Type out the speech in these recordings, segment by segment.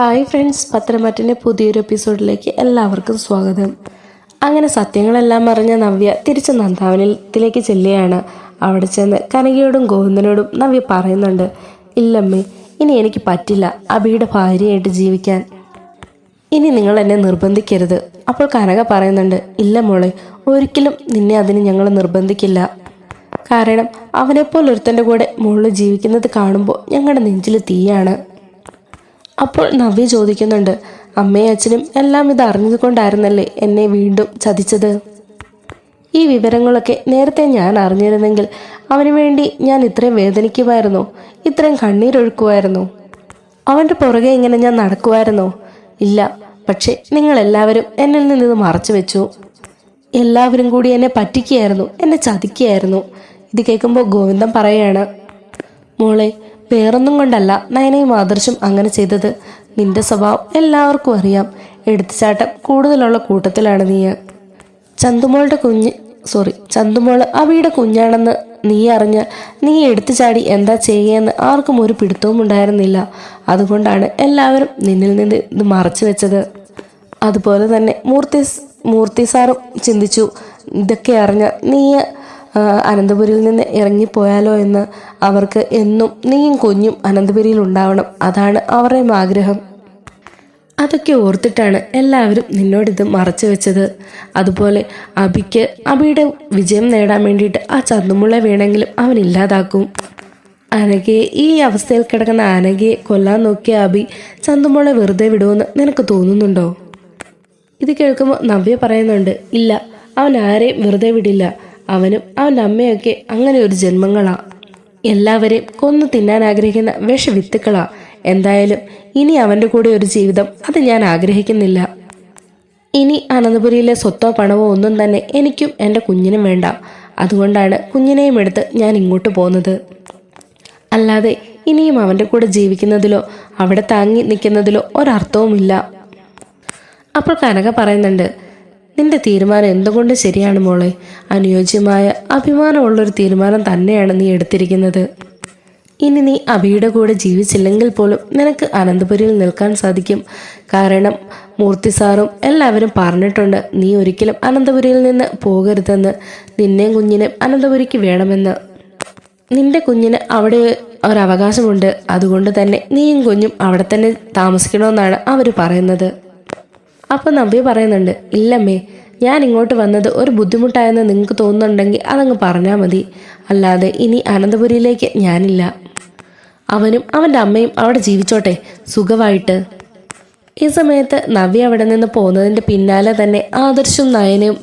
Hi friends പത്രമാറ്റിന്റെ പുതിയൊരു എപ്പിസോഡിലേക്ക് എല്ലാവർക്കും സ്വാഗതം. അങ്ങനെ സത്യങ്ങളെല്ലാം അറിഞ്ഞ നവ്യ തിരിച്ച് നന്ദാവനത്തിലേക്ക് ചെല്ലുകയാണ്. അവിടെ ചെന്ന് കനകയോടും ഗോവിന്ദനോടും നവ്യ പറയുന്നുണ്ട് ഇല്ലമ്മേ ഇനി എനിക്ക് പറ്റില്ല അബിയുടെ ഭാര്യയായിട്ട് ജീവിക്കാൻ. ഇനി നിങ്ങൾ എന്നെ നിർബന്ധിക്കരുത്. അപ്പോൾ കനക പറയുന്നുണ്ട് ഇല്ല മോളെ ഒരിക്കലും നിന്നെ അതിന് ഞങ്ങൾ നിർബന്ധിക്കില്ല. കാരണം അവനെപ്പോലൊരുത്തന്റെ കൂടെ മുകളിൽ ജീവിക്കുന്നത് കാണുമ്പോൾ ഞങ്ങളുടെ നെഞ്ചിൽ തീയാണ്. അപ്പോൾ നവ്യ ചോദിക്കുന്നുണ്ട് അമ്മയും അച്ഛനും എല്ലാം ഇത് അറിഞ്ഞതുകൊണ്ടായിരുന്നല്ലേ എന്നെ വീണ്ടും ചതിച്ചത്? ഈ വിവരങ്ങളൊക്കെ നേരത്തെ ഞാൻ അറിഞ്ഞിരുന്നെങ്കിൽ അവന് വേണ്ടി ഞാൻ ഇത്രയും വേദനിക്കുമായിരുന്നോ ഇത്രയും കണ്ണീരൊഴുക്കുമായിരുന്നോ. അവന്റെ പുറകെ ഇങ്ങനെ ഞാൻ നടക്കുമായിരുന്നോ. ഇല്ല പക്ഷേ നിങ്ങളെല്ലാവരും എന്നിൽ നിന്ന് ഇത് മറച്ചു വെച്ചു. എല്ലാവരും കൂടി എന്നെ പറ്റിക്കുകയായിരുന്നു എന്നെ ചതിക്കുകയായിരുന്നു. ഇത് കേൾക്കുമ്പോൾ ഗോവിന്ദം പറയാണ് മോളെ വേറൊന്നും കൊണ്ടല്ല നയനയും ആദർശം അങ്ങനെ ചെയ്തത്. നിന്റെ സ്വഭാവം എല്ലാവർക്കും അറിയാം. എടുത്തുചാട്ടം കൂടുതലുള്ള കൂട്ടത്തിലാണ് നീ. ചന്തുമോളുടെ കുഞ്ഞ് സോറി ചന്തുമോൾ അവയുടെ കുഞ്ഞാണെന്ന് നീ അറിഞ്ഞ് നീ എടുത്തു ചാടി എന്താ ചെയ്യുകയെന്ന് ആർക്കും ഒരു പിടുത്തവും ഉണ്ടായിരുന്നില്ല. അതുകൊണ്ടാണ് എല്ലാവരും നിന്നിൽ നിന്ന് ഇത് മറച്ചു വെച്ചത്. അതുപോലെ തന്നെ മൂർത്തി മൂർത്തി സാറും ചിന്തിച്ചു. ഇതൊക്കെ അറിഞ്ഞ നീ അനന്തപുരിയിൽ നിന്ന് ഇറങ്ങിപ്പോയാലോ എന്ന് അവർക്ക് എന്നും നീയും കുഞ്ഞും അനന്തപുരിയിൽ ഉണ്ടാവണം. അതാണ് അവരുടെയും ആഗ്രഹം. അതൊക്കെ ഓർത്തിട്ടാണ് എല്ലാവരും നിന്നോടിത് മറച്ചു വെച്ചത്. അതുപോലെ അബിക്ക് അബിയുടെ വിജയം നേടാൻ വേണ്ടിയിട്ട് ആ ചന്തുമുള്ള വേണമെങ്കിലും അവൻ ഇല്ലാതാക്കും. അനഘയെ ഈ അവസ്ഥയിൽ കിടക്കുന്ന അനഘയെ കൊല്ലാൻ നോക്കിയ അബി ചന്തുമോളെ വെറുതെ വിടുമെന്ന് നിനക്ക് തോന്നുന്നുണ്ടോ? ഇത് കേൾക്കുമ്പോൾ നവ്യ പറയുന്നുണ്ട് ഇല്ല അവൻ ആരെയും വെറുതെ വിടില്ല. അവനും അവന്റെ അമ്മയൊക്കെ അങ്ങനെ ഒരു ജന്മങ്ങളാ. എല്ലാവരെയും കൊന്നു തിന്നാൻ ആഗ്രഹിക്കുന്ന വിഷവിത്തുക്കളാ. എന്തായാലും ഇനി അവന്റെ കൂടെ ഒരു ജീവിതം അത് ഞാൻ ആഗ്രഹിക്കുന്നില്ല. ഇനി അനന്തപുരിയിലെ സ്വത്തോ പണമോ ഒന്നും തന്നെ എനിക്കും എന്റെ കുഞ്ഞിനും വേണ്ട. അതുകൊണ്ടാണ് കുഞ്ഞിനെയും എടുത്ത് ഞാൻ ഇങ്ങോട്ട് പോകുന്നത് അല്ലാതെ ഇനിയും അവന്റെ കൂടെ ജീവിക്കുന്നതിലോ അവിടെ താങ്ങി നിൽക്കുന്നതിലോ ഒരർത്ഥവുമില്ല. അപ്പോൾ കനക പറയുന്നുണ്ട് നിന്റെ തീരുമാനം എന്തുകൊണ്ട് ശരിയാണ് മോളെ? അനുയോജ്യമായ അഭിമാനമുള്ളൊരു തീരുമാനം തന്നെയാണ് നീ എടുത്തിരിക്കുന്നത്. ഇനി നീ അഭിയുടെ കൂടെ ജീവിച്ചില്ലെങ്കിൽ പോലും നിനക്ക് അനന്തപുരിയിൽ നിൽക്കാൻ സാധിക്കും. കാരണം മൂർത്തി സാറും എല്ലാവരും പറഞ്ഞിട്ടുണ്ട് നീ ഒരിക്കലും അനന്തപുരിയിൽ നിന്ന് പോകരുതെന്ന്. നിന്നെയും കുഞ്ഞിനെ അനന്തപുരിക്ക് വേണമെന്ന്. നിന്റെ കുഞ്ഞിന് അവിടെ ഒരവകാശമുണ്ട്. അതുകൊണ്ട് തന്നെ നീയും കുഞ്ഞും അവിടെ തന്നെ താമസിക്കണമെന്നാണ് അവർ പറയുന്നത്. അപ്പോൾ നമ്പി പറയുന്നുണ്ട് ഇല്ലമ്മേ ഞാൻ ഇങ്ങോട്ട് വന്നത് ഒരു ബുദ്ധിമുട്ടായെന്ന് നിങ്ങൾക്ക് തോന്നുന്നുണ്ടെങ്കിൽ അതങ്ങ് പറഞ്ഞാൽ മതി. അല്ലാതെ ഇനി അനന്തപുരിയിലേക്ക് ഞാനില്ല. അവനും അവന്റെ അമ്മയും അവിടെ ജീവിച്ചോട്ടെ സുഖമായിട്ട്. ഈ സമയത്ത് നവ്യ അവിടെ നിന്ന് പോകുന്നതിന്റെ പിന്നാലെ തന്നെ ആദർശും നയനയും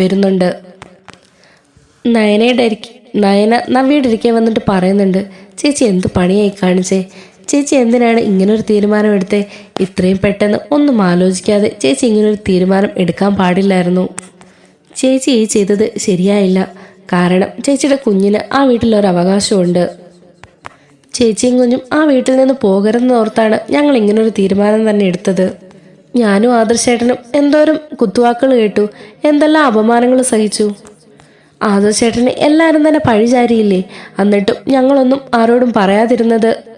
വരുന്നുണ്ട്. നയനയുടെ നയന നവ്യയുടെ ഇരിക്കെ വന്നിട്ട് പറയുന്നുണ്ട് ചേച്ചി എന്ത് പണിയായി കാണിച്ചേ? ചേച്ചി എന്തിനാണ് ഇങ്ങനൊരു തീരുമാനം എടുത്തേ? ഇത്രയും പെട്ടെന്ന് ഒന്നും ആലോചിക്കാതെ ചേച്ചി ഇങ്ങനൊരു തീരുമാനം എടുക്കാൻ പാടില്ലായിരുന്നു. ചേച്ചി ഈ ചെയ്തത് ശരിയായില്ല. കാരണം ചേച്ചിയുടെ കുഞ്ഞിന് ആ വീട്ടിലൊരു അവകാശമുണ്ട്. ചേച്ചിയും കുഞ്ഞും ആ വീട്ടിൽ നിന്ന് പോകരുതെന്ന് ഓർത്താണ് ഞങ്ങൾ ഇങ്ങനൊരു തീരുമാനം തന്നെ എടുത്തത്. ഞാനും ആദർശേട്ടനും എന്തോരം കുത്തുവാക്കുകൾ കേട്ടു. എന്തെല്ലാം അപമാനങ്ങൾ സഹിച്ചു. ആദർശേട്ടനെ എല്ലാവരും തന്നെ പഴിചാരിയില്ലേ? എന്നിട്ടും ഞങ്ങളൊന്നും ആരോടും പറയാതിരുന്നത്.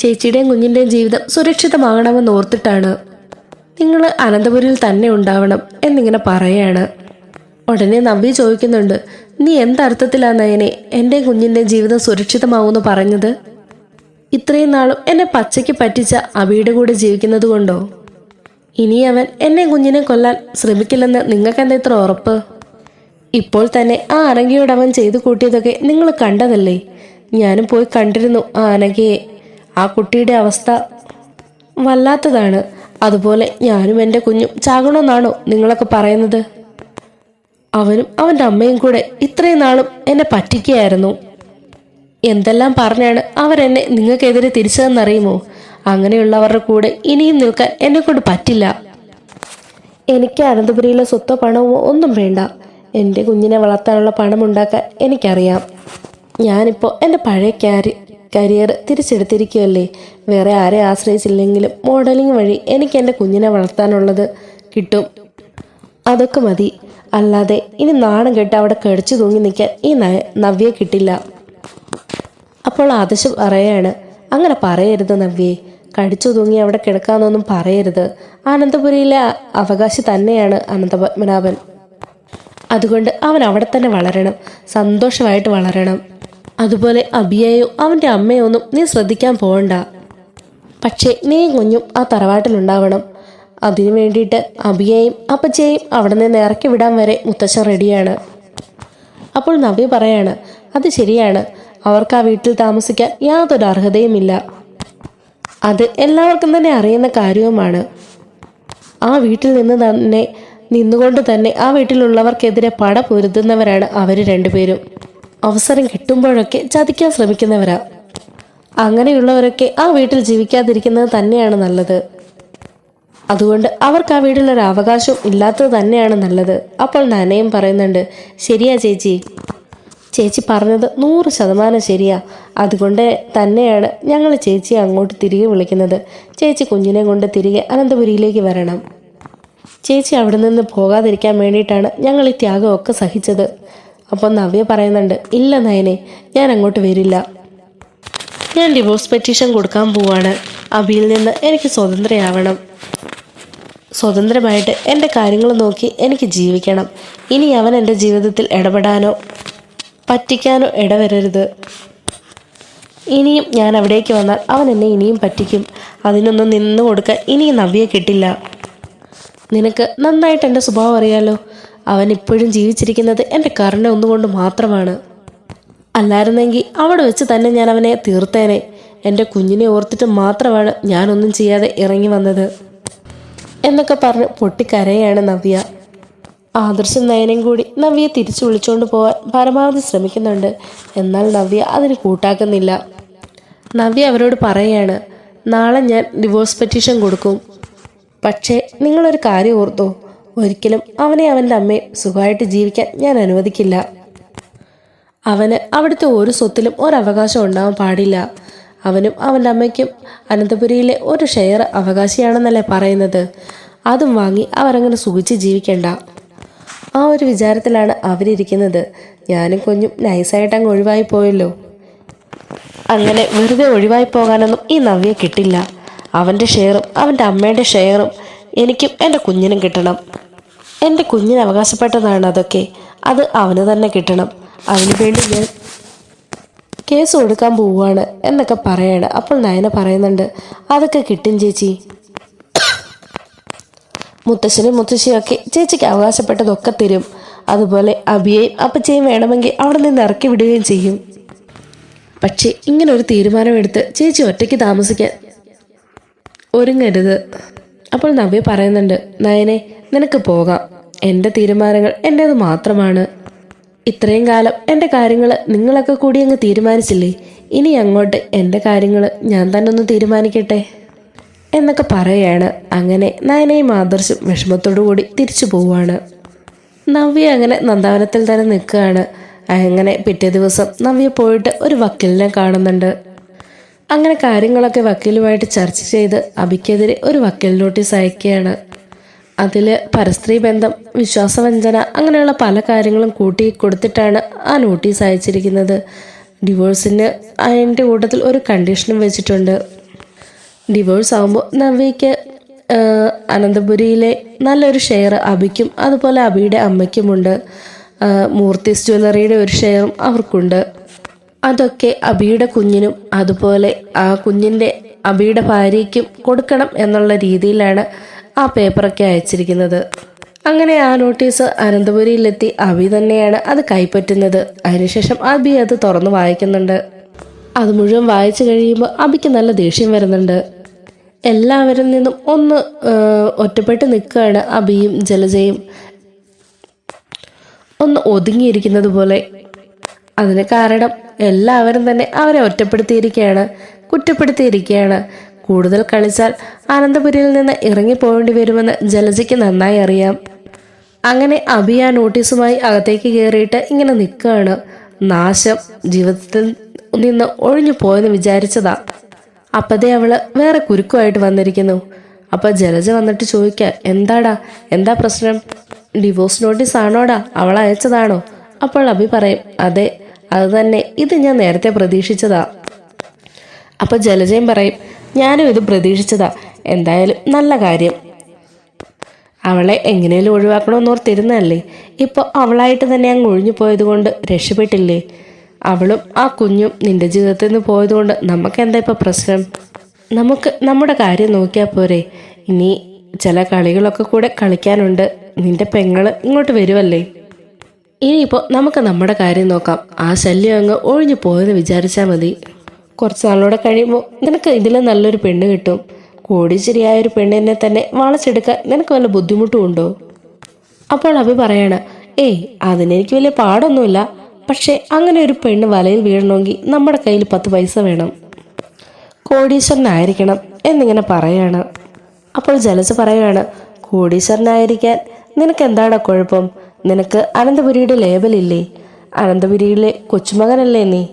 ചേച്ചിയുടെയും കുഞ്ഞിന്റെയും ജീവിതം സുരക്ഷിതമാകണമെന്ന് ഓർത്തിട്ടാണ്. നിങ്ങൾ അനന്തപുരിൽ തന്നെ ഉണ്ടാവണം എന്നിങ്ങനെ പറയാണ്. ഉടനെ നമ്പി ചോദിക്കുന്നുണ്ട് നീ എന്തർത്ഥത്തിലാണ് നയനെ? എന്റെ കുഞ്ഞിന്റെ ജീവിതം സുരക്ഷിതമാവുമെന്ന് പറഞ്ഞത്? ഇത്രയും നാളും എന്നെ പച്ചയ്ക്ക് പറ്റിച്ച അബിയുടെ കൂടെ ജീവിക്കുന്നത് കൊണ്ടോ? ഇനി അവൻ എന്നെ കുഞ്ഞിനെ കൊല്ലാൻ ശ്രമിക്കില്ലെന്ന് നിങ്ങൾക്ക് എന്താ ഇത്ര ഉറപ്പ്? ഇപ്പോൾ തന്നെ ആ അനഘയോട് അവൻ ചെയ്തു കൂട്ടിയതൊക്കെ നിങ്ങൾ കണ്ടതല്ലേ? ഞാനും പോയി കണ്ടിരുന്നു ആ അനഘയെ. ആ കുട്ടിയുടെ അവസ്ഥ വല്ലാത്തതാണ്. അതുപോലെ ഞാനും എന്റെ കുഞ്ഞും ചാകണമെന്നാണോ നിങ്ങളൊക്കെ പറയുന്നത്? അവനും അവന്റെ അമ്മയും കൂടെ ഇത്രയും നാളും എന്നെ പറ്റിക്കുകയായിരുന്നു. എന്തെല്ലാം പറഞ്ഞാണ് അവരെന്നെ നിങ്ങൾക്കെതിരെ തിരിച്ചതെന്നറിയുമോ? അങ്ങനെയുള്ളവരുടെ കൂടെ ഇനിയും നിൽക്കാൻ എന്നെ കൊണ്ട് പറ്റില്ല. എനിക്ക് അനന്തപുരിയിലെ സ്വത്തോ പണമോ ഒന്നും വേണ്ട. എന്റെ കുഞ്ഞിനെ വളർത്താനുള്ള പണം ഉണ്ടാക്കാൻ എനിക്കറിയാം. ഞാനിപ്പോൾ എന്റെ പഴയ ക്യാരി കരിയർ തിരിച്ചെടുത്തിരിക്കുകയല്ലേ? വേറെ ആരെ ആശ്രയിച്ചില്ലെങ്കിലും മോഡലിംഗ് വഴി എനിക്ക് എന്റെ കുഞ്ഞിനെ വളർത്താനുള്ളത് കിട്ടും. അതൊക്കെ മതി. അല്ലാതെ ഇനി നാണം കെട്ട് അവിടെ കടിച്ചു തൂങ്ങി നിൽക്കാൻ ഈ നവ്യെ കിട്ടില്ല. അപ്പോൾ ആദശ പറയാണ് അങ്ങനെ പറയരുത് നവ്യേ. കടിച്ചു തൂങ്ങി അവിടെ കിടക്കാമെന്നൊന്നും പറയരുത്. അനന്തപുരിയിലെ അവകാശി തന്നെയാണ് അനന്തപത്മനാഭൻ. അതുകൊണ്ട് അവൻ അവിടെ തന്നെ വളരണം. സന്തോഷമായിട്ട് വളരണം. അതുപോലെ അബിയയോ അവന്റെ അമ്മയോ ഒന്നും നീ ശ്രദ്ധിക്കാൻ പോകണ്ട പക്ഷേ നീ കുഞ്ഞും ആ തറവാട്ടിലുണ്ടാവണം. അതിനു വേണ്ടിയിട്ട് അബിയയും അപ്പച്ചയും അവിടെ നിന്ന് ഇറക്കി വിടാൻ വരെ മുത്തച്ഛൻ റെഡിയാണ്. അപ്പോൾ നവ്യ പറയാണ് അത് ശരിയാണ്. അവർക്ക് ആ വീട്ടിൽ താമസിക്കാൻ യാതൊരു അർഹതയുമില്ല. അത് എല്ലാവർക്കും തന്നെ അറിയുന്ന കാര്യവുമാണ്. ആ വീട്ടിൽ നിന്ന് തന്നെ നിന്നുകൊണ്ട് തന്നെ ആ വീട്ടിലുള്ളവർക്കെതിരെ പട പൊരുതുന്നവരാണ് അവർ രണ്ടുപേരും. അവസരം കിട്ടുമ്പോഴൊക്കെ ചതിക്കാൻ ശ്രമിക്കുന്നവരാ. അങ്ങനെയുള്ളവരൊക്കെ ആ വീട്ടിൽ ജീവിക്കാതിരിക്കുന്നത് തന്നെയാണ് നല്ലത്. അതുകൊണ്ട് അവർക്ക് ആ വീട്ടിലൊരു അവകാശം ഇല്ലാത്തത് തന്നെയാണ് നല്ലത്. അപ്പോൾ നനയും പറയുന്നുണ്ട് ശരിയാ ചേച്ചി. ചേച്ചി പറഞ്ഞത് നൂറ് ശതമാനം ശരിയാ. അതുകൊണ്ട് തന്നെയാണ് ഞങ്ങൾ ചേച്ചിയെ അങ്ങോട്ട് തിരികെ വിളിക്കുന്നത്. ചേച്ചി കുഞ്ഞിനെ കൊണ്ട് തിരികെ അനന്തപുരിയിലേക്ക് വരണം. ചേച്ചി അവിടെ നിന്ന് പോകാതിരിക്കാൻ വേണ്ടിയിട്ടാണ് ഞങ്ങൾ ഈ ത്യാഗമൊക്കെ സഹിച്ചത്. അപ്പോൾ നവ്യ പറയുന്നുണ്ട് ഇല്ല നയനെ ഞാൻ അങ്ങോട്ട് വരില്ല. ഞാൻ ഡിവോഴ്സ് പെറ്റീഷൻ കൊടുക്കാൻ പോവാണ്. അബിയിൽ നിന്ന് എനിക്ക് സ്വതന്ത്രയാവണം. സ്വതന്ത്രമായിട്ട് എന്റെ കാര്യങ്ങൾ നോക്കി എനിക്ക് ജീവിക്കണം. ഇനി അവൻ എന്റെ ജീവിതത്തിൽ ഇടപെടാനോ പറ്റിക്കാനോ ഇടവരരുത്. ഇനിയും ഞാൻ അവിടേക്ക് വന്നാൽ അവൻ എന്നെ ഇനിയും പറ്റിക്കും. അതിനൊന്നും നിന്നു കൊടുക്കാൻ ഇനിയും നവ്യെ കിട്ടില്ല. നിനക്ക് നന്നായിട്ട് എന്റെ സ്വഭാവം അറിയാലോ. അവൻ ഇപ്പോഴും ജീവിച്ചിരിക്കുന്നത് എന്റെ കരുണ ഒന്നുകൊണ്ട് മാത്രമാണ്. അല്ലായിരുന്നെങ്കിൽ അവിടെ വെച്ച് തന്നെ ഞാൻ അവനെ തീർത്തേനെ. എന്റെ കുഞ്ഞിനെ ഓർത്തിട്ട് മാത്രമാണ് ഞാനൊന്നും ചെയ്യാതെ ഇറങ്ങി വന്നത്. എന്നൊക്കെ പറഞ്ഞ് പൊട്ടിക്കരയാണ് നവ്യ. ആദർശം നയനം കൂടി നവ്യയെ തിരിച്ചു വിളിച്ചുകൊണ്ട് പോകാൻ പരമാവധി ശ്രമിക്കുന്നുണ്ട്. എന്നാൽ നവ്യ അതിന് കൂട്ടാക്കുന്നില്ല. നവ്യ അവരോട് പറയാണ് നാളെ ഞാൻ ഡിവോഴ്സ് പെറ്റീഷൻ കൊടുക്കും. പക്ഷേ നിങ്ങളൊരു കാര്യം ഓർത്തോ? ഒരിക്കലും അവനെ അവന്റെ അമ്മയും സുഖമായിട്ട് ജീവിക്കാൻ ഞാൻ അനുവദിക്കില്ല. അവന് അവിടുത്തെ ഒരു സ്വത്തിലും ഒരവകാശം ഉണ്ടാവാൻ പാടില്ല. അവനും അവന്റെ അമ്മയ്ക്കും അനന്തപുരിയിലെ ഒരു ഷെയർ അവകാശിയാണെന്നല്ലേ പറയുന്നത്. അതും വാങ്ങി അവരങ്ങനെ സുഖിച്ച് ജീവിക്കണ്ട. ആ ഒരു വിചാരത്തിലാണ് അവരിയ്ക്കുന്നത് ഞാനും കുഞ്ഞും നൈസായിട്ട് അങ്ങ് ഒഴിവായി പോയല്ലോ. അങ്ങനെ വെറുതെ ഒഴിവായി പോകാനൊന്നും ഈ നവ്യ കിട്ടില്ല. അവന്റെ ഷെയറും അവന്റെ അമ്മയുടെ ഷെയറും എനിക്കും എന്റെ കുഞ്ഞിനും കിട്ടണം. എന്റെ കുഞ്ഞിന് അവകാശപ്പെട്ടതാണ് അതൊക്കെ. അത് അവന് തന്നെ കിട്ടണം. അതിനു വേണ്ടി ഞാൻ കേസ് കൊടുക്കാൻ പോവുകയാണ് എന്നൊക്കെ പറയാണ്. അപ്പോൾ നയന പറയുന്നുണ്ട് അതൊക്കെ കിട്ടും ചേച്ചി. മുത്തശ്ശനും മുത്തശ്ശിയൊക്കെ ചേച്ചിക്ക് അവകാശപ്പെട്ടതൊക്കെ തരും. അതുപോലെ അബിയെയും അപ്പച്ചയും വേണമെങ്കിൽ അവിടെ നിന്ന് ഇറക്കി വിടുകയും ചെയ്യും. പക്ഷേ ഇങ്ങനെ ഒരു തീരുമാനമെടുത്ത് ചേച്ചി ഒറ്റയ്ക്ക് താമസിക്കാൻ ഒരുങ്ങരുത്. അപ്പോൾ നവ്യ പറയുന്നുണ്ട് നയനെ നിനക്ക് പോകാം. എന്റെ തീരുമാനങ്ങൾ എന്റേത് മാത്രമാണ്. ഇത്രയും കാലം എന്റെ കാര്യങ്ങൾ നിങ്ങളൊക്കെ കൂടി അങ്ങ് തീരുമാനിച്ചില്ലേ? ഇനി അങ്ങോട്ട് എന്റെ കാര്യങ്ങൾ ഞാൻ തന്നെ ഒന്ന് തീരുമാനിക്കട്ടെ? എന്നൊക്കെ പറയുകയാണ് അങ്ങനെ നയനയും ആദർശും വിഷമത്തോടു കൂടി തിരിച്ചു പോവുകയാണ് നവ്യ അങ്ങനെ നന്ദാവനത്തിൽ തന്നെ നിൽക്കുകയാണ്. അങ്ങനെ പിറ്റേ ദിവസം നവ്യ പോയിട്ട് ഒരു വക്കീലിനെ കാണുന്നുണ്ട്. അങ്ങനെ കാര്യങ്ങളൊക്കെ വക്കീലുമായിട്ട് ചർച്ച ചെയ്ത് അബിക്കെതിരെ ഒരു വക്കീൽ നോട്ടീസ് അയക്കുകയാണ്. അതിൽ പരസ്ത്രീ ബന്ധം വിശ്വാസവഞ്ചന അങ്ങനെയുള്ള പല കാര്യങ്ങളും കൂട്ടി കൊടുത്തിട്ടാണ് ആ നോട്ടീസ് അയച്ചിരിക്കുന്നത്. ഡിവോഴ്സിന് അതിന്റെ കൂട്ടത്തിൽ ഒരു കണ്ടീഷനും വെച്ചിട്ടുണ്ട്. ഡിവോഴ്സ് ആകുമ്പോൾ നവ്യയ്ക്ക് അനന്തപുരിയിലെ നല്ലൊരു ഷെയർ അബിക്കും അതുപോലെ അബിയുടെ അമ്മയ്ക്കുമുണ്ട്. മൂർത്തീസ് ജ്വല്ലറിയുടെ ഒരു ഷെയറും അവർക്കുണ്ട്. അതൊക്കെ അബിയുടെ കുഞ്ഞിനും അതുപോലെ ആ കുഞ്ഞിന്റെ അബിയുടെ ഭാര്യയ്ക്കും കൊടുക്കണം എന്നുള്ള രീതിയിലാണ് ആ പേപ്പറൊക്കെ അയച്ചിരിക്കുന്നത്. അങ്ങനെ ആ നോട്ടീസ് അനന്തപുരിയിലെത്തി അബി തന്നെയാണ് അത് കൈപ്പറ്റുന്നത്. അതിനുശേഷം അബി അത് തുറന്ന് വായിക്കുന്നുണ്ട്. അത് മുഴുവൻ വായിച്ചു കഴിയുമ്പോൾ അബിക്ക് നല്ല ദേഷ്യം വരുന്നുണ്ട്. എല്ലാവരിൽ നിന്നും ഒന്ന് ഒറ്റപ്പെട്ട് നിൽക്കുകയാണ് അബിയും ജലജയും. ഒന്ന് ഒതുങ്ങിയിരിക്കുന്നത് പോലെ. അതിന് കാരണം എല്ലാവരും തന്നെ അവരെ ഒറ്റപ്പെടുത്തിയിരിക്കുകയാണ് കുറ്റപ്പെടുത്തിയിരിക്കുകയാണ്. കൂടുതൽ കളിച്ചാൽ അനന്തപുരിയിൽ നിന്ന് ഇറങ്ങിപ്പോകേണ്ടി വരുമെന്ന് ജലജയ്ക്ക് നന്നായി അറിയാം. അങ്ങനെ അഭി ആ നോട്ടീസുമായി അകത്തേക്ക് കയറിയിട്ട് ഇങ്ങനെ നിൽക്കുകയാണ്. നാശം ജീവിതത്തിൽ നിന്ന് ഒഴിഞ്ഞു പോയെന്ന് വിചാരിച്ചതാ. അപ്പതേ അവൾ വേറെ കുരുക്കുമായിട്ട് വന്നിരിക്കുന്നു. അപ്പൊ ജലജ വന്നിട്ട് ചോദിക്ക എന്താടാ എന്താ പ്രശ്നം? ഡിവോഴ്സ് നോട്ടീസ് ആണോടാ അവൾ അയച്ചതാണോ? അപ്പോൾ അബി പറയും അതെ അത് തന്നെ ഇത് ഞാൻ നേരത്തെ പ്രതീക്ഷിച്ചതാ. അപ്പൊ ജലജയം പറയും ഞാനും ഇത് പ്രതീക്ഷിച്ചതാ. എന്തായാലും നല്ല കാര്യം. അവളെ എങ്ങനെയും ഒഴിവാക്കണമെന്ന് ഓർത്തിരുന്നല്ലേ ഇപ്പോൾ അവളായിട്ട് തന്നെ അങ്ങ് ഒഴിഞ്ഞു പോയത് കൊണ്ട് രക്ഷപ്പെട്ടില്ലേ? അവളും ആ കുഞ്ഞും നിന്റെ ജീവിതത്തിൽ നിന്ന് പോയതുകൊണ്ട് നമുക്ക് എന്താ ഇപ്പോൾ പ്രശ്നം? നമുക്ക് നമ്മുടെ കാര്യം നോക്കിയാൽ പോരെ. ഇനി ചില കളികളൊക്കെ കൂടെ കളിക്കാനുണ്ട്. നിന്റെ പെങ്ങൾ ഇങ്ങോട്ട് വരുമല്ലേ ഇനിയിപ്പോൾ നമുക്ക് നമ്മുടെ കാര്യം നോക്കാം. ആ ശല്യം അങ്ങ് ഒഴിഞ്ഞു പോയെന്ന് വിചാരിച്ചാൽ മതി. കുറച്ച് നാളോടെ കഴിയുമ്പോൾ നിനക്ക് ഇതിൽ നല്ലൊരു പെണ്ണ് കിട്ടും. കോടിശ്ശേരിയായ ഒരു പെണ്ണിനെ തന്നെ വളച്ചെടുക്കാൻ നിനക്ക് വല്ല ബുദ്ധിമുട്ടും ഉണ്ടോ? അപ്പോൾ അഭി പറയാണ് ഏയ് അതിനെനിക്ക് വലിയ പാടൊന്നുമില്ല. പക്ഷേ അങ്ങനെ ഒരു പെണ്ണ് വലയിൽ വീഴണമെങ്കിൽ നമ്മുടെ കയ്യിൽ പത്ത് പൈസ വേണം. കോടീശ്വരനായിരിക്കണം എന്നിങ്ങനെ പറയാണ്. അപ്പോൾ ജലജ പറയുകയാണ് കോടീശ്വരനായിരിക്കാൻ നിനക്ക് എന്താണ് കുഴപ്പം? നിനക്ക് അനന്തപുരിയുടെ ലേബലില്ലേ അനന്തപുരിയിലെ കൊച്ചുമകനല്ലേ നീ?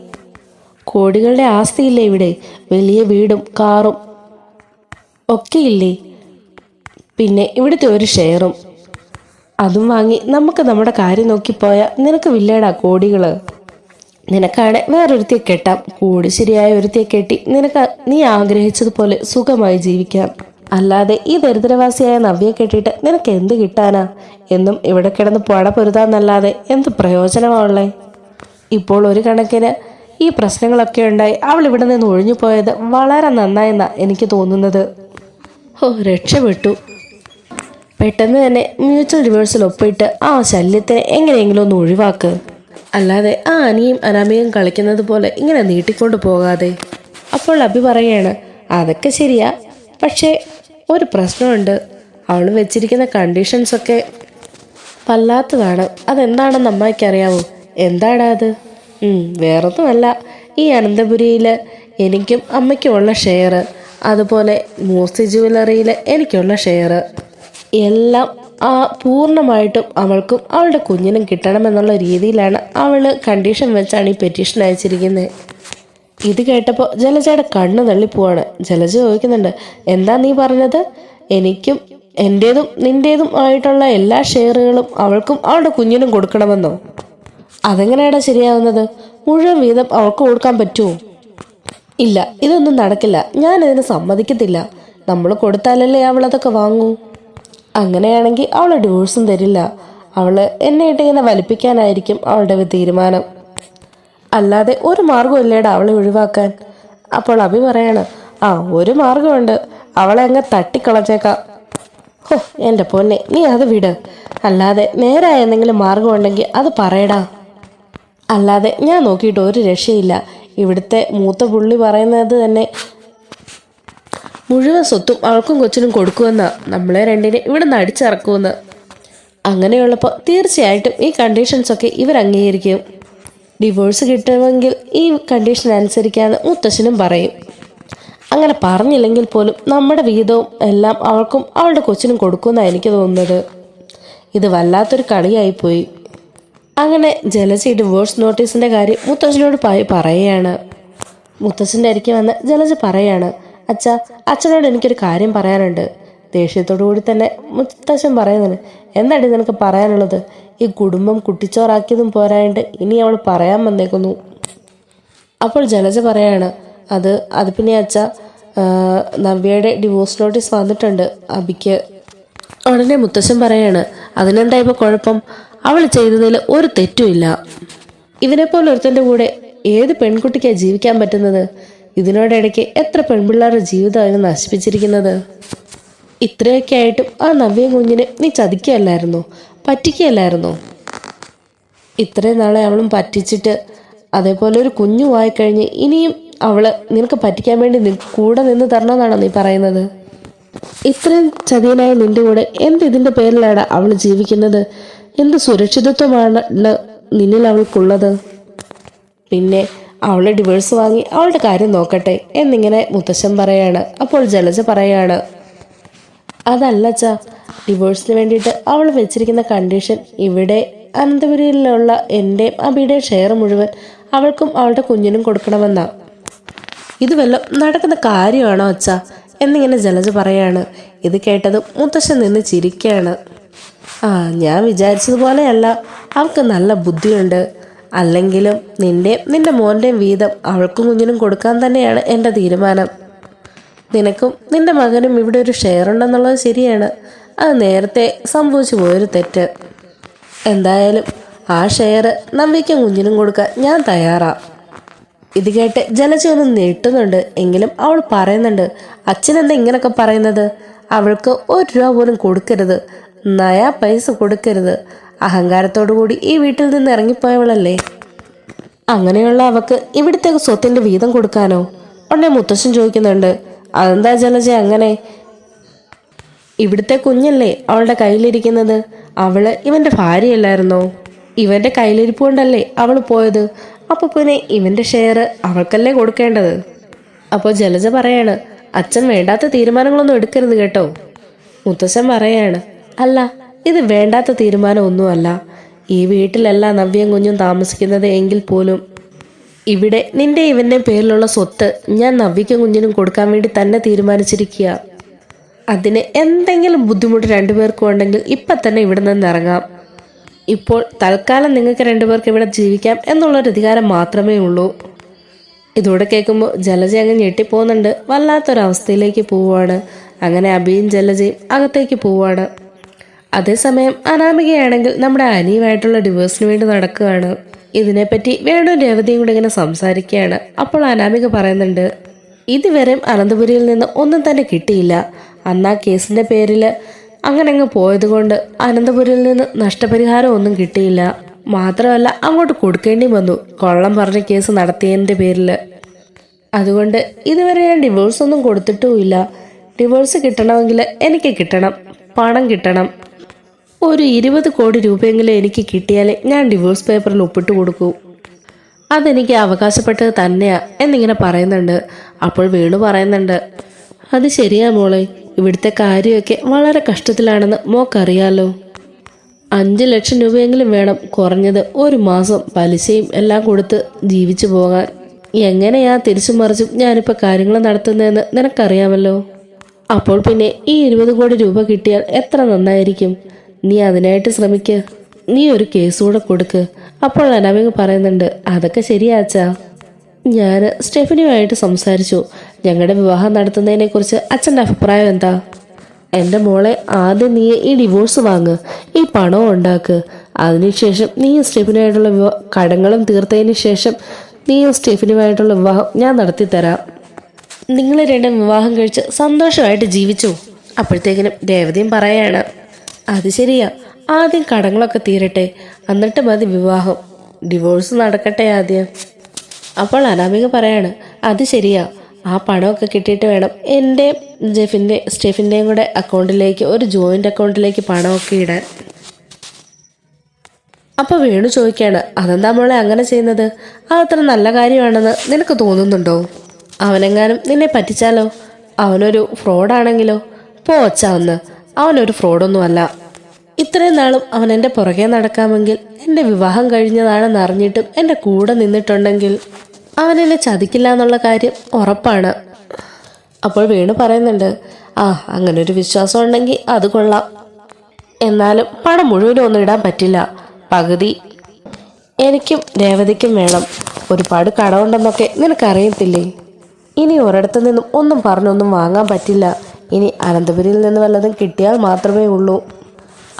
കോടികളുടെ ആസ്തിയില്ലേ ഇവിടെ? വലിയ വീടും കാറും ഒക്കെയില്ലേ? പിന്നെ ഇവിടുത്തെ ഒരു ഷെയറും. അതും വാങ്ങി നമുക്ക് നമ്മുടെ കാര്യം നോക്കിപ്പോയ നിനക്ക് വില്ലേടാ കോടികൾ നിനക്കാണ് വേറൊരുത്തിയെ കെട്ടാം. കൂടി ശരിയായ ഒരുത്തിയെ കെട്ടി നിനക്ക് നീ ആഗ്രഹിച്ചതുപോലെ സുഖമായി ജീവിക്കാം. അല്ലാതെ ഈ ദരിദ്രവാസിയായ നവ്യെ കെട്ടിയിട്ട് നിനക്ക് എന്ത് കിട്ടാനാ? എന്നും ഇവിടെ കിടന്ന് പുഴ പൊരുതാന്നല്ലാതെ എന്ത് പ്രയോജനമാണുള്ളേ ഇപ്പോൾ ഒരു കണക്കിന് ഈ പ്രശ്നങ്ങളൊക്കെ ഉണ്ടായി അവൾ ഇവിടെ നിന്ന് ഒഴിഞ്ഞു പോയത് വളരെ നന്നായെന്നാ എനിക്ക് തോന്നുന്നത്. ഓ രക്ഷപ്പെട്ടു. പെട്ടെന്ന് തന്നെ മ്യൂച്വൽ റിവേഴ്സിൽ ഒപ്പിട്ട് ആ ശല്യത്തിനെ എങ്ങനെയെങ്കിലും ഒന്ന് ഒഴിവാക്ക്. അല്ലാതെ ആ അനിയും അനാമിയും കളിക്കുന്നത് പോലെ ഇങ്ങനെ നീട്ടിക്കൊണ്ട് പോകാതെ. അപ്പോൾ അഭി പറയാണ് അതൊക്കെ ശരിയാ പക്ഷേ ഒരു പ്രശ്നമുണ്ട്. അവൾ വെച്ചിരിക്കുന്ന കണ്ടീഷൻസൊക്കെ വല്ലാത്തതാണ്. അതെന്താണെന്ന് അമ്മയ്ക്ക് അറിയാവോ എന്താടാ അത്? വേറൊന്നുമല്ല. ഈ അനന്തപുരിയിൽ എനിക്കും അമ്മയ്ക്കുമുള്ള ഷെയർ അതുപോലെ മൂർത്തി ജുവലറിയിൽ എനിക്കുള്ള ഷെയർ എല്ലാം ആ പൂർണമായിട്ടും അവൾക്കും അവളുടെ കുഞ്ഞിനും കിട്ടണമെന്നുള്ള രീതിയിലാണ് അവൾ കണ്ടീഷൻ വെച്ചാണ് ഈ പെറ്റീഷൻ അയച്ചിരിക്കുന്നത് ഇത് കേട്ടപ്പോൾ ജലജയുടെ കണ്ണ് തള്ളിപ്പോവാണ്. ജലജ ചോദിക്കുന്നുണ്ട് എന്താ നീ പറഞ്ഞത്? എനിക്കും എന്റേതും നിന്റേതും ആയിട്ടുള്ള എല്ലാ ഷെയറുകളും അവൾക്കും അവളുടെ കുഞ്ഞിനും കൊടുക്കണമെന്നോ? അതെങ്ങനെയാണ് ശരിയാവുന്നത്? മുഴുവൻ വീതം അവൾക്ക് കൊടുക്കാൻ പറ്റുമോ ഇല്ല ഇതൊന്നും നടക്കില്ല. ഞാൻ ഇതിന് സമ്മതിക്കത്തില്ല. നമ്മൾ കൊടുത്താലല്ലേ അവൾ അതൊക്കെ വാങ്ങൂ. അങ്ങനെയാണെങ്കിൽ അവൾ ഡിവോഴ്സും തരില്ല. അവൾ എന്നെ ഇട്ടിങ്ങനെ വലിപ്പിക്കാനായിരിക്കും അവളുടെ തീരുമാനം. അല്ലാതെ ഒരു മാർഗമില്ലേടാ അവളെ ഒഴിവാക്കാൻ. അപ്പോൾ അഭി പറയാണ് ആ ഒരു മാർഗമുണ്ട് അവളെ അങ്ങ് തട്ടിക്കളച്ചേക്കാം ഹോ എന്റെ പൊന്നെ നീ അത് വിട്. അല്ലാതെ നേരായ എന്തെങ്കിലും മാർഗമുണ്ടെങ്കിൽ അത് പറയടാ. അല്ലാതെ ഞാൻ നോക്കിയിട്ട് ഒരു രക്ഷയില്ല. ഇവിടുത്തെ മൂത്ത പുള്ളി പറയുന്നത് തന്നെ മുഴുവൻ സ്വത്തും അവൾക്കും കൊച്ചിനും കൊടുക്കുമെന്നാ. നമ്മളെ രണ്ടിനെ ഇവിടെ നിന്ന് അടിച്ചിറക്കുമെന്ന്. അങ്ങനെയുള്ളപ്പോൾ തീർച്ചയായിട്ടും ഈ കണ്ടീഷൻസൊക്കെ ഇവർ അംഗീകരിക്കും ഡിവോഴ്സ് കിട്ടുമെങ്കിൽ ഈ കണ്ടീഷൻ അനുസരിക്കാന്ന് മുത്തശ്ശനും പറയും. അങ്ങനെ പറഞ്ഞില്ലെങ്കിൽ പോലും നമ്മുടെ വീതവും എല്ലാം അവൾക്കും അവളുടെ കൊച്ചിനും കൊടുക്കുമെന്നാണ് എനിക്ക് തോന്നുന്നത്. ഇത് വല്ലാത്തൊരു കളിയായിപ്പോയി. അങ്ങനെ ജലജി ഡിവോഴ്സ് നോട്ടീസിന്റെ കാര്യം മുത്തശ്ശനോട് പോയി പറയുകയാണ് മുത്തശ്ശന്റെ അരിക്കും വന്ന് ജലജ പറയാണ് അച്ഛ അച്ഛനോട് എനിക്കൊരു കാര്യം പറയാനുണ്ട്. ദേഷ്യത്തോടു കൂടി തന്നെ മുത്തശ്ശൻ പറയുന്നത് എന്താണ് നിനക്ക് പറയാനുള്ളത്? ഈ കുടുംബം കുട്ടിച്ചോറാക്കിയതും പോരായിട്ട് ഇനി അവൾ പറയാൻ വന്നേക്കുന്നു. അപ്പോൾ ജലജ പറയാണ് അത് അത് പിന്നെ അച്ഛ നവ്യയുടെ ഡിവോഴ്സ് നോട്ടീസ് വന്നിട്ടുണ്ട് അബിക്ക്. ഉടനെ മുത്തശ്ശൻ പറയാണ് അതിനെന്താ ഇപ്പോൾ കുഴപ്പം? അവൾ ചെയ്തതിൽ ഒരു തെറ്റുമില്ല ഇവനെപ്പോലെ ഒരുത്തന്റെ കൂടെ ഏത് പെൺകുട്ടിക്കാണ് ജീവിക്കാൻ പറ്റുന്നത്? ഇതിനോടിടയ്ക്ക് എത്ര പെൺപിള്ളേരുടെ ജീവിതമാണ് നശിപ്പിച്ചിരിക്കുന്നത്? ഇത്രയൊക്കെ ആയിട്ടും ആ നവ്യ കുഞ്ഞിനെ നീ ചതിക്കുകയല്ലായിരുന്നോ? പറ്റിക്കുകയല്ലായിരുന്നോ. ഇത്രയും നാളെ അവളും പറ്റിച്ചിട്ട് അതേപോലെ ഒരു കുഞ്ഞു കഴിഞ്ഞ് ഇനിയും അവൾ നിനക്ക് പറ്റിക്കാൻ വേണ്ടി നി- കൂടെ നിന്ന് തരണമെന്നാണോ നീ പറയുന്നത്? ഇത്രയും ചതിയനായ നിന്റെ കൂടെ എന്ത് ഇതിന്റെ പേരിലാണ് അവൾ ജീവിക്കുന്നത്? എന്ത് സുരക്ഷിതത്വമാണ് നിന്നിൽ അവൾക്കുള്ളത്? പിന്നെ അവളെ ഡിവേഴ്സ് വാങ്ങി അവളുടെ കാര്യം നോക്കട്ടെ എന്നിങ്ങനെ മുത്തശ്ശൻ പറയാണ്. അപ്പോൾ ജലജ പറയാണ് അതല്ല ച ഡിവോഴ്സിന് വേണ്ടിയിട്ട് അവൾ വെച്ചിരിക്കുന്ന കണ്ടീഷൻ ഇവിടെ അനന്തപുരിയിലുള്ള എന്റെയും അബിയുടെയും ഷെയർ മുഴുവൻ അവൾക്കും അവളുടെ കുഞ്ഞിനും കൊടുക്കണമെന്നാ. ഇത് വല്ലതും നടക്കുന്ന കാര്യമാണോ അച്ഛ? എന്നിങ്ങനെ ജലജ പറയാണ്. ഇത് കേട്ടതും മുത്തശ്ശൻ നിന്ന് ചിരിക്കുകയാണ് ആ ഞാൻ വിചാരിച്ചതുപോലെയല്ല. അവൾക്ക് നല്ല ബുദ്ധിയുണ്ട്. അല്ലെങ്കിലും നിന്റെയും നിന്റെ മോന്റെയും വീതം അവൾക്കും കുഞ്ഞിനും കൊടുക്കാൻ തന്നെയാണ് എന്റെ തീരുമാനം. നിനക്കും നിന്റെ മകനും ഇവിടെ ഒരു ഷെയർ ഉണ്ടെന്നുള്ളത് ശരിയാണ്. അത് നേരത്തെ സംഭവിച്ചു പോയൊരു തെറ്റ്. എന്തായാലും ആ ഷെയർ നവ്യയ്ക്കും കുഞ്ഞിനും കൊടുക്കാൻ ഞാൻ തയ്യാറാ. ഇത് കേട്ട് ജലജൊന്ന് നീട്ടുന്നുണ്ട് എങ്കിലും അവൾ പറയുന്നുണ്ട് അച്ഛനെന്താ ഇങ്ങനൊക്കെ പറയുന്നത്? അവൾക്ക് ഒരു രൂപ പോലും കൊടുക്കരുത്. നയാ പൈസ കൊടുക്കരുത്. അഹങ്കാരത്തോടു കൂടി ഈ വീട്ടിൽ നിന്ന് ഇറങ്ങിപ്പോയവളല്ലേ? അങ്ങനെയുള്ള അവക്ക് ഇവിടുത്തെ സ്വത്തിന്റെ വീതം കൊടുക്കാനോ? ഉടനെ മുത്തശ്ശൻ ചോദിക്കുന്നുണ്ട് അതെന്താ ജലജ അങ്ങനെ? ഇവിടുത്തെ കുഞ്ഞല്ലേ അവളുടെ കയ്യിലിരിക്കുന്നത്? അവൾ ഇവന്റെ ഭാര്യയല്ലായിരുന്നോ? ഇവന്റെ കയ്യിലിരിപ്പ് കൊണ്ടല്ലേ അവൾ പോയത്? അപ്പോൾ പിന്നെ ഇവന്റെ ഷെയർ അവൾക്കല്ലേ കൊടുക്കേണ്ടത്? അപ്പോൾ ജലജ പറയാണ് അച്ഛൻ വേണ്ടാത്ത തീരുമാനങ്ങളൊന്നും എടുക്കരുത് കേട്ടോ. മുത്തശ്ശൻ പറയാണ് അല്ല ഇത് വേണ്ടാത്ത തീരുമാനമൊന്നുമല്ല ഈ വീട്ടിലല്ല നവ്യം കുഞ്ഞും താമസിക്കുന്നത് എങ്കിൽ പോലും ഇവിടെ നിന്റെ ഇവന്റെ പേരിലുള്ള സ്വത്ത് ഞാൻ നവ്യക്കും കുഞ്ഞിനും കൊടുക്കാൻ വേണ്ടി തന്നെ തീരുമാനിച്ചിരിക്കുക അതിന് എന്തെങ്കിലും ബുദ്ധിമുട്ട് രണ്ടുപേർക്കും ഉണ്ടെങ്കിൽ ഇപ്പം തന്നെ ഇവിടെ നിന്ന് ഇറങ്ങാം. ഇപ്പോൾ തൽക്കാലം നിങ്ങൾക്ക് രണ്ടുപേർക്ക് ഇവിടെ ജീവിക്കാം എന്നുള്ളൊരു അധികാരം മാത്രമേ ഉള്ളൂ. ഇതോടെ കേൾക്കുമ്പോൾ ജലജ അങ്ങ് ഞെട്ടിപ്പോകുന്നുണ്ട് വല്ലാത്തൊരവസ്ഥയിലേക്ക് പോവുകയാണ് അങ്ങനെ അബിയും ജലജയും അകത്തേക്ക് പോവുകയാണ് അതേസമയം അനാമികയാണെങ്കിൽ നമ്മുടെ അനിയുമായിട്ടുള്ള ഡിവോഴ്സിന് വേണ്ടി നടക്കുകയാണ്. ഇതിനെപ്പറ്റി വേണു രേവതിയും കൂടെ ഇങ്ങനെ സംസാരിക്കുകയാണ്. അപ്പോൾ അനാമിക പറയുന്നുണ്ട് ഇതുവരെയും അനന്തപുരിയിൽ നിന്ന് ഒന്നും തന്നെ കിട്ടിയില്ല. അന്ന് ആ കേസിന്റെ പേരിൽ അങ്ങനെ അങ്ങ് പോയതുകൊണ്ട് അനന്തപുരിയിൽ നിന്ന് നഷ്ടപരിഹാരം ഒന്നും കിട്ടിയില്ല. മാത്രമല്ല അങ്ങോട്ട് കൊടുക്കേണ്ടി വന്നു. കൊള്ളം പറഞ്ഞ കേസ് നടത്തിയതിന്റെ പേരിൽ അതുകൊണ്ട് ഇതുവരെ ഞാൻ ഡിവോഴ്സ് ഒന്നും കൊടുത്തിട്ടുമില്ല. ഡിവോഴ്സ് കിട്ടണമെങ്കിൽ എനിക്ക് കിട്ടണം. പണം കിട്ടണം. ഒരു ഇരുപത് കോടി രൂപയെങ്കിലും എനിക്ക് കിട്ടിയാലേ ഞാൻ ഡിവോഴ്സ് പേപ്പറിൽ ഒപ്പിട്ട് കൊടുക്കൂ. അതെനിക്ക് അവകാശപ്പെട്ടത് തന്നെയാ എന്നിങ്ങനെ പറയുന്നുണ്ട്. അപ്പോൾ വേണു പറയുന്നുണ്ട് അത് ശരിയാ മോളെ ഇവിടുത്തെ കാര്യമൊക്കെ വളരെ കഷ്ടത്തിലാണെന്ന് മോക്കറിയാലോ. അഞ്ച് ലക്ഷം രൂപയെങ്കിലും വേണം കുറഞ്ഞത് ഒരു മാസം പലിശയും എല്ലാം കൊടുത്ത് ജീവിച്ചു പോകാൻ. എങ്ങനെയാ തിരിച്ചു മറിച്ചും ഞാനിപ്പോൾ കാര്യങ്ങൾ നടത്തുന്നതെന്ന് നിനക്കറിയാമല്ലോ? അപ്പോൾ പിന്നെ ഈ ഇരുപത് കോടി രൂപ കിട്ടിയാൽ എത്ര നന്നായിരിക്കും? നീ അതിനായിട്ട് ശ്രമിക്ക്. നീ ഒരു കേസ് കൂടെ കൊടുക്ക്. അപ്പോൾ അനാമിക പറയുന്നുണ്ട് അതൊക്കെ ശരിയാച്ചാ ഞാൻ സ്റ്റെഫനിയുമായിട്ട് സംസാരിച്ചു. ഞങ്ങളുടെ വിവാഹം നടത്തുന്നതിനെക്കുറിച്ച് അച്ഛന്റെ അഭിപ്രായം എന്താ? എന്റെ മോളെ ആദ്യം നീ ഈ ഡിവോഴ്സ് വാങ്ങ്. ഈ പണവും ഉണ്ടാക്ക്. അതിനുശേഷം നീ സ്റ്റെഫിനുമായിട്ടുള്ള വിവാഹ കടങ്ങളും തീർത്തതിന് ശേഷം നീയും സ്റ്റെഫിനുമായിട്ടുള്ള വിവാഹം ഞാൻ നടത്തിത്തരാം. നിങ്ങൾ രണ്ടും വിവാഹം കഴിച്ച് സന്തോഷമായിട്ട് ജീവിച്ചു. അപ്പോഴത്തേക്കിനും രേവതിയും പറയാണ് അത് ശരിയാ. ആദ്യം കടങ്ങളൊക്കെ തീരട്ടെ. എന്നിട്ട് മതി വിവാഹം. ഡിവോഴ്സ് നടക്കട്ടെ ആദ്യം. അപ്പോൾ അനാമിക പറയാണ് അത് ശരിയാ. ആ പണമൊക്കെ കിട്ടിയിട്ട് വേണം. എന്റെ ജെഫിന്റെ സ്റ്റെഫിന്റെയും കൂടെ അക്കൗണ്ടിലേക്ക് ഒരു ജോയിന്റ് അക്കൗണ്ടിലേക്ക് പണമൊക്കെ ഇടാൻ. അപ്പോൾ വേണു ചോദിക്കുകയാണ് അതെന്താ മോളെ അങ്ങനെ ചെയ്യുന്നത്? അതത്ര നല്ല കാര്യമാണെന്ന് നിനക്ക് തോന്നുന്നുണ്ടോ? അവനെങ്ങാനും നിന്നെ പറ്റിച്ചാലോ? അവനൊരു ഫ്രോഡാണെങ്കിലോ? പോ ഒച്ച ഒന്ന്. അവനൊരു ഫ്രോഡൊന്നുമല്ല. ഇത്രയും നാളും അവൻ എന്റെ പുറകെ നടക്കാമെങ്കിൽ എന്റെ വിവാഹം കഴിഞ്ഞതാണെന്ന് അറിഞ്ഞിട്ടും എന്റെ കൂടെ നിന്നിട്ടുണ്ടെങ്കിൽ അവൻ എന്നെ ചതിക്കില്ല എന്നുള്ള കാര്യം ഉറപ്പാണ്. അപ്പോൾ വേണു പറയുന്നുണ്ട് ആ അങ്ങനെ ഒരു വിശ്വാസം ഉണ്ടെങ്കിൽ അത് കൊള്ളാം. എന്നാലും പണം മുഴുവനും ഒന്നും ഇടാൻ പറ്റില്ല. പകുതി എനിക്കും രേവതിക്കും വേണം. ഒരുപാട് കടമുണ്ടെന്നൊക്കെ നിനക്കറിയത്തില്ലേ? ഇനി ഒരിടത്തു നിന്നും ഒന്നും പറഞ്ഞൊന്നും വാങ്ങാൻ പറ്റില്ല. ഇനി അനന്തപുരിയിൽ നിന്ന് വല്ലതും കിട്ടിയാൽ മാത്രമേ ഉള്ളൂ.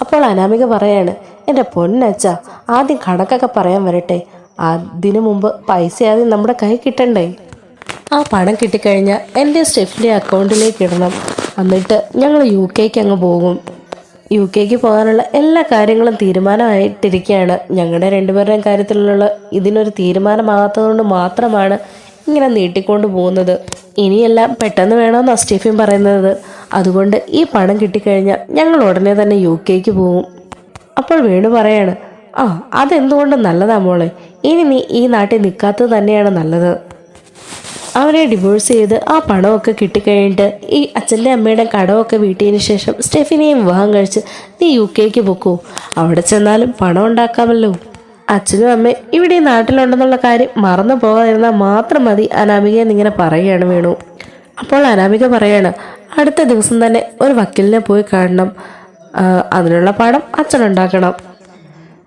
അപ്പോൾ അനാമിക പറയാണ് എന്റെ പൊന്നച്ച ആദ്യം കണക്കൊക്കെ പറയാൻ വരട്ടെ. അതിനു മുമ്പ് പൈസ ആദ്യം നമ്മുടെ കൈ കിട്ടണ്ടേ? ആ പണം കിട്ടിക്കഴിഞ്ഞാൽ എന്റെ സ്റ്റെഫിന്റെ അക്കൗണ്ടിലേക്ക് ഇടണം. എന്നിട്ട് ഞങ്ങൾ യു കെക്ക് അങ്ങ് പോകും. യു കെക്ക് പോകാനുള്ള എല്ലാ കാര്യങ്ങളും തീരുമാനമായിട്ടിരിക്കുകയാണ്. ഞങ്ങളുടെ രണ്ടുപേരുടെയും കാര്യത്തിലുള്ള ഇതിനൊരു തീരുമാനമാകാത്തതുകൊണ്ട് മാത്രമാണ് ഇങ്ങനെ നീട്ടിക്കൊണ്ട് പോകുന്നത്. ഇനിയെല്ലാം പെട്ടെന്ന് വേണമെന്നാണ് സ്റ്റെഫിൻ പറയുന്നത്. അതുകൊണ്ട് ഈ പണം കിട്ടിക്കഴിഞ്ഞാൽ ഞങ്ങൾ ഉടനെ തന്നെ യു കെക്ക് പോകും. അപ്പോൾ വേണു പറയാണ് ആ അതെന്തുകൊണ്ട് നല്ലതാ മോളെ? ഇനി നീ ഈ നാട്ടിൽ നിൽക്കാത്തത് തന്നെയാണ് നല്ലത്. അവനെ ഡിവോഴ്സ് ചെയ്ത് ആ പണമൊക്കെ കിട്ടിക്കഴിഞ്ഞിട്ട് ഈ അച്ഛന്റെ അമ്മയുടെ കടമൊക്കെ വീട്ടിയതിന് ശേഷം സ്റ്റെഫിനെയും വിവാഹം കഴിച്ച് നീ യു കെക്ക് പോക്കൂ? അവിടെ ചെന്നാലും പണം ഉണ്ടാക്കാമല്ലോ. അച്ഛനും അമ്മയും ഇവിടെ നാട്ടിലുണ്ടെന്നുള്ള കാര്യം മറന്നു പോകാതിരുന്നാൽ മാത്രം മതി അനാമിക എന്നിങ്ങനെ പറയുകയാണ് വേണു. അപ്പോൾ അനാമിക പറയാണ് അടുത്ത ദിവസം തന്നെ ഒരു വക്കീലിനെ പോയി കാണണം. അതിനുള്ള പണം അച്ഛനുണ്ടാക്കണം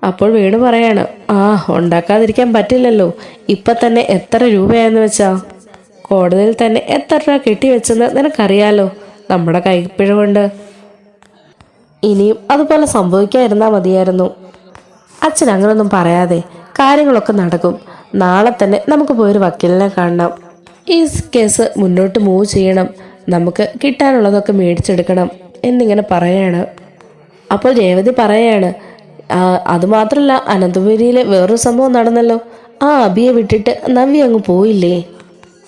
അപ്പോൾ വേണു പറയാണ് ആ ഉണ്ടാക്കാതിരിക്കാൻ പറ്റില്ലല്ലോ. ഇപ്പം തന്നെ എത്ര രൂപയാന്ന് വെച്ചാ? കോടതിയിൽ തന്നെ എത്ര രൂപ കെട്ടിവെച്ചെന്ന് നിനക്കറിയാലോ? നമ്മുടെ കൈപ്പിഴ കൊണ്ട് ഇനിയും അതുപോലെ സംഭവിക്കാതിരുന്നാൽ മതിയായിരുന്നു. അച്ഛൻ അങ്ങനൊന്നും പറയാതെ കാര്യങ്ങളൊക്കെ നടക്കും. നാളെ തന്നെ നമുക്ക് പോയൊരു വക്കീലിനെ കാണണം. ഈ കേസ് മുന്നോട്ട് മൂവ് ചെയ്യണം. നമുക്ക് കിട്ടാനുള്ളതൊക്കെ മേടിച്ചെടുക്കണം എന്നിങ്ങനെ പറയാണ്. അപ്പോൾ രേവതി പറയാണ് "ആ, അതുമാത്രമല്ല അനന്തപുരിയിൽ വേറൊരു സംഭവം നടന്നല്ലോ. ആ അബിയെ വിട്ടിട്ട് നവ്യ അങ്ങ് പോയില്ലേ?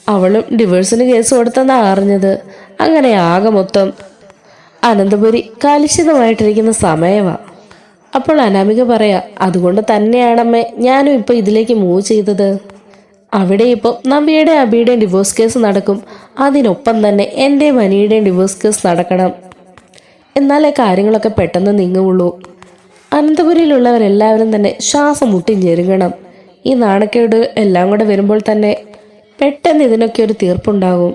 അവളും ഡിവോഴ്സിന് കേസ് കൊടുത്തെന്നാ അറിഞ്ഞത്. അങ്ങനെ ആകെ മൊത്തം അനന്തപുരി കലുഷിതമായിട്ടിരിക്കുന്ന സമയമാ അപ്പോൾ അനാമിക പറയാ അതുകൊണ്ട് തന്നെയാണമ്മേ ഞാനും ഇപ്പോൾ ഇതിലേക്ക് മൂവ് ചെയ്തത്. അവിടെ ഇപ്പോൾ നവ്യയുടെ അബിയുടെയും ഡിവോഴ്സ് കേസ് നടക്കും. അതിനൊപ്പം തന്നെ എന്റെയും അനിയുടെയും ഡിവോഴ്സ് കേസ് നടക്കണം. എന്നാലേ കാര്യങ്ങളൊക്കെ പെട്ടെന്ന് നീങ്ങുള്ളൂ അനന്തപുരിയിലുള്ളവരെല്ലാവരും തന്നെ ശ്വാസം മുട്ടി ഞെരുങ്ങണം. ഈ നാണക്കേട് എല്ലാം കൂടെ വരുമ്പോൾ തന്നെ പെട്ടെന്ന് ഇതിനൊക്കെ ഒരു തീർപ്പുണ്ടാകും.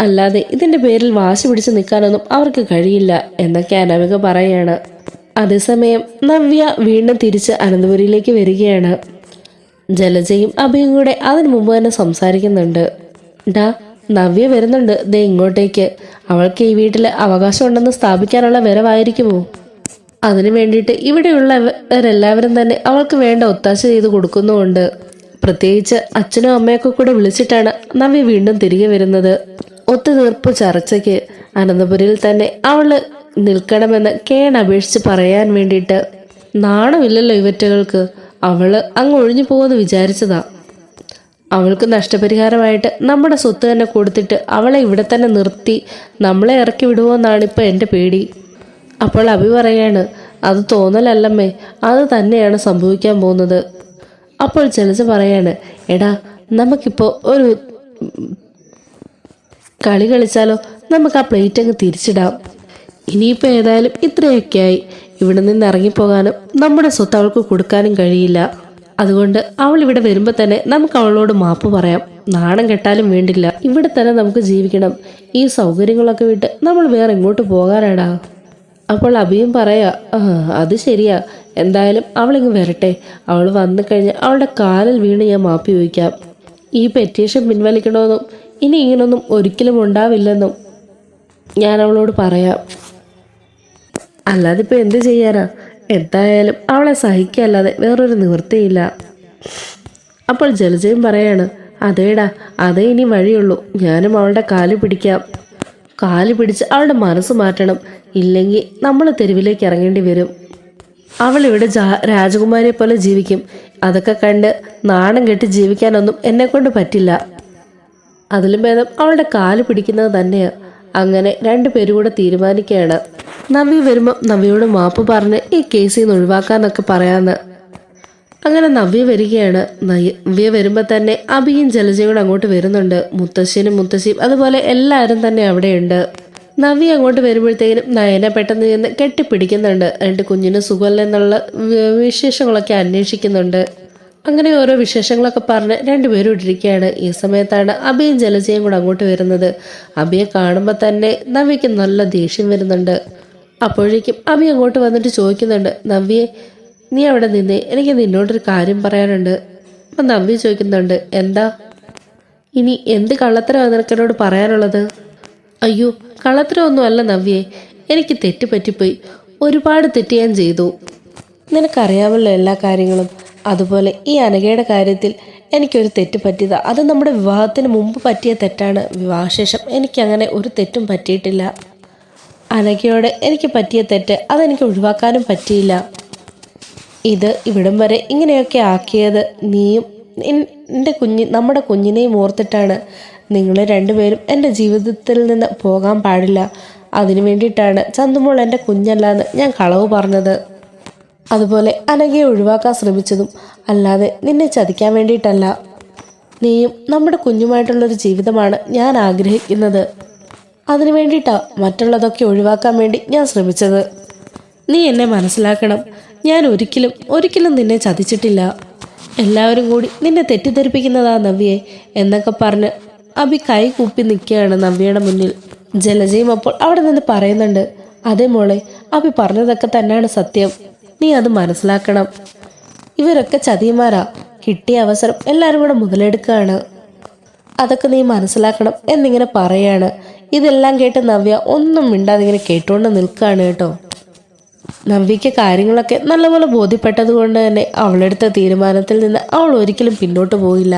അല്ലാതെ ഇതിന്റെ പേരിൽ വാശി പിടിച്ച് നിൽക്കാനൊന്നും അവർക്ക് കഴിയില്ല എന്നൊക്കെ അനാമിക പറയാണ്. അതേസമയം നവ്യ വീണ്ടും തിരിച്ച് അനന്തപുരിയിലേക്ക് വരികയാണ്. ജലജയും അഭയും കൂടെ അതിനു മുമ്പ് തന്നെ സംസാരിക്കുന്നുണ്ട്. ഡാ നവ്യ വരുന്നുണ്ട്. ദേ ഇങ്ങോട്ടേക്ക്. അവൾക്ക് ഈ വീട്ടിൽ അവകാശമുണ്ടെന്ന് സ്ഥാപിക്കാനുള്ള വരവായിരിക്കുമോ? അതിനു വേണ്ടിയിട്ട് ഇവിടെയുള്ളവരെല്ലാവരും തന്നെ അവൾക്ക് വേണ്ട ഒത്താശ ചെയ്ത് കൊടുക്കുന്നുമുണ്ട്. പ്രത്യേകിച്ച് അച്ഛനും അമ്മയൊക്കെ കൂടെ വിളിച്ചിട്ടാണ് നവ്യ വീണ്ടും തിരികെ വരുന്നത്. ഒത്തുതീർപ്പ് ചർച്ചയ്ക്ക് അനന്തപുരിയിൽ തന്നെ അവൾ നിൽക്കണമെന്ന് കേൺ അപേക്ഷിച്ച് പറയാൻ വേണ്ടിയിട്ട് നാണമില്ലല്ലോ ഇവറ്റകൾക്ക്. അവൾ അങ്ങ് ഒഴിഞ്ഞു പോകുമെന്ന് വിചാരിച്ചതാ. അവൾക്ക് നഷ്ടപരിഹാരമായിട്ട് നമ്മുടെ സ്വത്ത് തന്നെ കൊടുത്തിട്ട് അവളെ ഇവിടെ തന്നെ നിർത്തി നമ്മളെ ഇറക്കി വിടുമോന്നാണ് ഇപ്പൊ എന്റെ പേടി. അപ്പോൾ അഭി പറയാണ് അത് തോന്നലല്ലമ്മേ അത് തന്നെയാണ് സംഭവിക്കാൻ പോകുന്നത്. അപ്പോൾ ചെലച്ച് പറയാണ് എടാ നമുക്കിപ്പോൾ ഒരു കളി കളിച്ചാലോ? നമുക്ക് ആ പ്ലേറ്റ് അങ്ങ് തിരിച്ചിടാം. ഇനിയിപ്പോൾ ഏതായാലും ഇത്രയൊക്കെയായി. ഇവിടെ നിന്ന് ഇറങ്ങിപ്പോകാനും നമ്മുടെ സ്വത്ത് അവൾക്ക് കൊടുക്കാനും കഴിയില്ല. അതുകൊണ്ട് അവൾ ഇവിടെ വരുമ്പോൾ തന്നെ നമുക്ക് അവളോട് മാപ്പ് പറയാം. നാണം കെട്ടാലും വേണ്ടില്ല. ഇവിടെ തന്നെ നമുക്ക് ജീവിക്കണം. ഈ സൗകര്യങ്ങളൊക്കെ വിട്ട് നമ്മൾ വേറെ ഇങ്ങോട്ട് പോകാനാടാ? അപ്പോൾ അഭിയും പറയാ അത് ശരിയാ. എന്തായാലും അവളിങ്ങ് വരട്ടെ. അവൾ വന്നു കഴിഞ്ഞാൽ അവളുടെ കാലിൽ വീണ് ഞാൻ മാപ്പി ചോദിക്കാം. ഈ പെറ്റീഷൻ പിൻവലിക്കണമെന്നും ഇനി ഇങ്ങനൊന്നും ഒരിക്കലും ഉണ്ടാവില്ലെന്നും ഞാൻ അവളോട് പറയാം. അല്ലാതെ ഇപ്പം എന്ത് ചെയ്യാനാ? എന്തായാലും അവളെ സഹിക്കല്ലാതെ വേറൊരു നിവൃത്തിയില്ല. അപ്പോൾ ജലജയും പറയാണ് അതേടാ അതേ ഇനി വഴിയുള്ളൂ. ഞാനും അവളുടെ കാൽ പിടിക്കാം. കാൽ പിടിച്ച് അവളുടെ മനസ്സ് മാറ്റണം. ഇല്ലെങ്കിൽ നമ്മൾ തെരുവിലേക്ക് ഇറങ്ങേണ്ടി വരും. അവൾ ഇവിടെ രാജകുമാരിയെ പോലെ ജീവിക്കും. അതൊക്കെ കണ്ട് നാണം കെട്ടി ജീവിക്കാനൊന്നും എന്നെ കൊണ്ട് പറ്റില്ല. അതിലും ഭേദം അവളുടെ കാൽ പിടിക്കുന്നത് തന്നെയാണ് അങ്ങനെ രണ്ടുപേരും കൂടെ തീരുമാനിക്കുകയാണ്. നവ്യ വരുമ്പോൾ നവ്യയോട് മാപ്പ് പറഞ്ഞ് ഈ കേസിൽ നിന്ന് ഒഴിവാക്കാന്നൊക്കെ പറയാന്ന്. അങ്ങനെ നവ്യ വരികയാണ്. നവ്യ വരുമ്പോൾ തന്നെ അബിയും ജലജയോട് അങ്ങോട്ട് വരുന്നുണ്ട്. മുത്തശ്ശനും മുത്തശ്ശിയും അതുപോലെ എല്ലാവരും തന്നെ അവിടെയുണ്ട്. നവ്യ അങ്ങോട്ട് വരുമ്പോഴത്തേക്കും നയന പെട്ടെന്ന് ചെന്ന് കെട്ടിപ്പിടിക്കുന്നുണ്ട്. എന്നിട്ട് കുഞ്ഞിന് സുഖമല്ലെന്നുള്ള വിശേഷങ്ങളൊക്കെ അന്വേഷിക്കുന്നുണ്ട്. അങ്ങനെ ഓരോ വിശേഷങ്ങളൊക്കെ പറഞ്ഞ് രണ്ടുപേരും ഇട്ടിരിക്കുകയാണ് ഈ സമയത്താണ് അബിയും ജലജയും കൂടെ അങ്ങോട്ട് വരുന്നത്. അബിയെ കാണുമ്പോൾ തന്നെ നവ്യക്ക് നല്ല ദേഷ്യം വരുന്നുണ്ട്. അപ്പോഴേക്കും അഭി അങ്ങോട്ട് വന്നിട്ട് ചോദിക്കുന്നുണ്ട് നവ്യെ നീ അവിടെ നിന്നേ? എനിക്ക് നിന്നോടൊരു കാര്യം പറയാനുണ്ട്. അപ്പം നവ്യ ചോദിക്കുന്നുണ്ട് എന്താ? ഇനി എന്ത് കള്ളത്തരമാണ് നിനക്കെന്നോട് പറയാനുള്ളത്? അയ്യോ കള്ളത്തരമൊന്നും അല്ല നവ്യെ എനിക്ക് തെറ്റ് പറ്റിപ്പോയി ഒരുപാട് തെറ്റ് ഞാൻ ചെയ്തു. നിനക്കറിയാമല്ലോ എല്ലാ കാര്യങ്ങളും. അതുപോലെ ഈ അനഘയുടെ കാര്യത്തിൽ എനിക്കൊരു തെറ്റ് പറ്റിയത്. അത് നമ്മുടെ വിവാഹത്തിന് മുമ്പ് പറ്റിയ തെറ്റാണ്. വിവാഹശേഷം എനിക്കങ്ങനെ ഒരു തെറ്റും പറ്റിയിട്ടില്ല. അനഘയോട് എനിക്ക് പറ്റിയ തെറ്റ് അതെനിക്ക് ഒഴിവാക്കാനും പറ്റിയില്ല. ഇത് ഇവിടം വരെ ഇങ്ങനെയൊക്കെ ആക്കിയത് നീയും എന്റെ കുഞ്ഞ് നമ്മുടെ കുഞ്ഞിനെയും ഓർത്തിട്ടാണ്. നിങ്ങൾ രണ്ടുപേരും എന്റെ ജീവിതത്തിൽ നിന്ന് പോകാൻ പാടില്ല. അതിനു വേണ്ടിയിട്ടാണ് ചന്തുമോൾ എന്റെ കുഞ്ഞല്ലാന്ന് ഞാൻ കളവ് പറഞ്ഞത്. അതുപോലെ അനഘയെ ഒഴിവാക്കാൻ ശ്രമിച്ചതും അല്ലാതെ നിന്നെ ചതിക്കാൻ വേണ്ടിയിട്ടല്ല. നീയും നമ്മുടെ കുഞ്ഞുമായിട്ടുള്ളൊരു ജീവിതമാണ് ഞാൻ ആഗ്രഹിക്കുന്നത്. അതിനു വേണ്ടിയിട്ടാ മറ്റുള്ളതൊക്കെ ഒഴിവാക്കാൻ വേണ്ടി ഞാൻ ശ്രമിച്ചത്. നീ എന്നെ മനസ്സിലാക്കണം. ഞാൻ ഒരിക്കലും ഒരിക്കലും നിന്നെ ചതിച്ചിട്ടില്ല. എല്ലാവരും കൂടി നിന്നെ തെറ്റിദ്ധരിപ്പിക്കുന്നതാ നവ്യെ എന്നൊക്കെ പറഞ്ഞ് അഭി കൈ കൂപ്പി നിൽക്കുകയാണ് നവ്യയുടെ മുന്നിൽ. ജലജയും അപ്പോൾ അവിടെ നിന്ന് പറയുന്നുണ്ട് അതേ മോളെ അഭി പറഞ്ഞതൊക്കെ തന്നെയാണ് സത്യം. നീ അത് മനസ്സിലാക്കണം. ഇവരൊക്കെ ചതിയന്മാരാ. കിട്ടിയ അവസരം എല്ലാവരും കൂടെ മുതലെടുക്കുകയാണ്. അതൊക്കെ നീ മനസ്സിലാക്കണം എന്നിങ്ങനെ പറയാണ്. ഇതെല്ലാം കേട്ട് നവ്യ ഒന്നും മിണ്ടാതെ ഇങ്ങനെ കേട്ടുകൊണ്ട് നിൽക്കുകയാണ് കേട്ടോ. നവ്യയ്ക്ക് കാര്യങ്ങളൊക്കെ നല്ലപോലെ ബോധ്യപ്പെട്ടത് കൊണ്ട് തന്നെ അവളെടുത്ത തീരുമാനത്തിൽ നിന്ന് അവൾ ഒരിക്കലും പിന്നോട്ട് പോയില്ല.